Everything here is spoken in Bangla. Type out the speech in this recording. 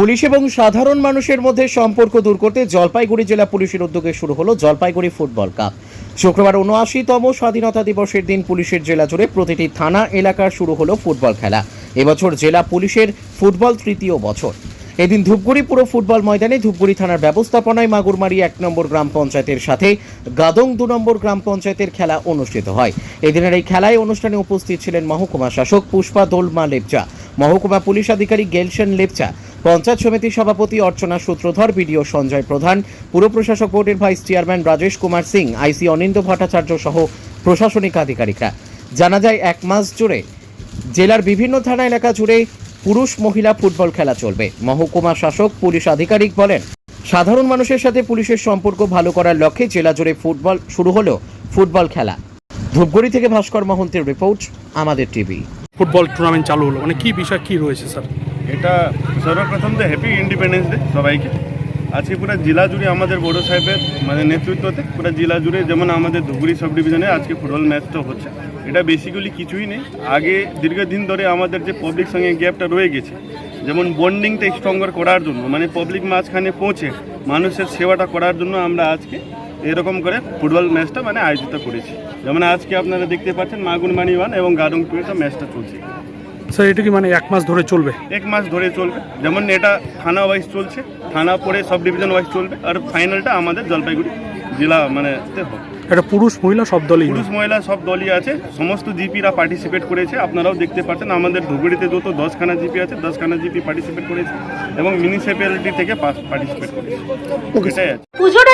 পুলিশ এবং সাধারণ মানুষের মধ্যে সম্পর্ক দূর করতে জলপাইগুড়ি জেলা পুলিশের উদ্যোগে শুরু হলো জলপাইগুড়ি ফুটবল কাপ। শুক্রবার উনআশিতম স্বাধীনতা দিবসের দিন পুলিশের জেলা জুড়ে প্রতিটি থানা এলাকার শুরু হলো ফুটবল খেলা। এবছর জেলা পুলিশের ফুটবল তৃতীয় বছর। এদিন ধূপগুড়ি পুরো ফুটবল ময়দানে ধূপগুড়ি থানার ব্যবস্থাপনায় মাগুরমারি এক নম্বর গ্রাম পঞ্চায়েতের সাথে গাদং দু নম্বর গ্রাম পঞ্চায়েতের খেলা অনুষ্ঠিত হয়। এদিনের এই খেলায় অনুষ্ঠানে উপস্থিত ছিলেন মহকুমা শাসক পুষ্পা দোলমা লেপচা, মহকুমা পুলিশ আধিকারিক গেলশন লেপচা পঞ্চায়েত সমিতির সভাপতি অর্চনা সূত্রধর, বিডিও সঞ্জয় প্রধান, পুর প্রশাসক বোর্ডের vice chairman Rajesh Kumar Singh, IC Anindya Bhattacharya সহ প্রশাসনিক আধিকারিকরা। জানা যায়, এক মাস জুড়ে জেলার বিভিন্ন থানা এলাকা জুড়ে পুরুষ মহিলা ফুটবল খেলা চলবে। মহকুমা শাসক, পুলিশ আধিকারিক বলেন, সাধারণ মানুষের সাথে পুলিশের সম্পর্ক ভালো করার লক্ষ্যে জেলা জুড়ে ফুটবল শুরু হলো ফুটবল খেলা। ধূপগুড়ি থেকে ভাস্কর মহন্তের রিপোর্ট, আমাদের টিভি। ফুটবল টুর্নামেন্ট চালু হলো। মানে কি বিষয়, কি রয়েছে, স্যার? এটা সর্বপ্রথম তো হ্যাপি ইন্ডিপেন্ডেন্স ডে সবাইকে। আজকে পুরো জেলা জুড়ে আমাদের বড় সাহেবের মানে নেতৃত্বতে পুরো জেলা জুড়ে যেমন আমাদের ধুবুরি সাব ডিভিশনে আজকে ফুটবল ম্যাচটা হচ্ছে। এটা বেসিক্যালি কিছুই নেই। আগে দীর্ঘদিন ধরে আমাদের যে পাবলিক সঙ্গে গ্যাপটা রয়ে গেছে, যেমন বন্ডিংটা স্ট্রঙ্গার করার জন্য মানে পাবলিক মাঝখানে পৌঁছে মানুষের সেবাটা করার জন্য আমরা আজকে এরকম করে ফুটবল ম্যাচটা মানে আয়োজিত করেছি। যেমন আজকে আপনারা দেখতে পাচ্ছেন মাগুনমানি ওয়ান এবং গাডং টু এটা ম্যাচটা চলছে। স্যার এটা কি মানে এক মাস ধরে চলবে? এক মাস ধরে চলবে। যেমন এটা থানা ওয়াইজ চলছে থানা পরে সব ডিভিশন ওয়াইজ চলবে আর ফাইনালটা আমাদের জলপাইগুড়ি জেলা মানে এটা পুরুষ মহিলা সব দলই? পুরুষ মহিলা সব দলই আছে। সমস্ত জিপিরা পার্টিসিপেট করেছে আপনারাও দেখতে পাচ্ছেন আমাদের ধুবড়িতে যত দশখানা জিপি আছে দশখানা জিপি পার্টিসিপেট করেছে এবং মিউনিসিপ্যালিটি থেকে পার্টিসিপেট করেছে। আছে। পুজোর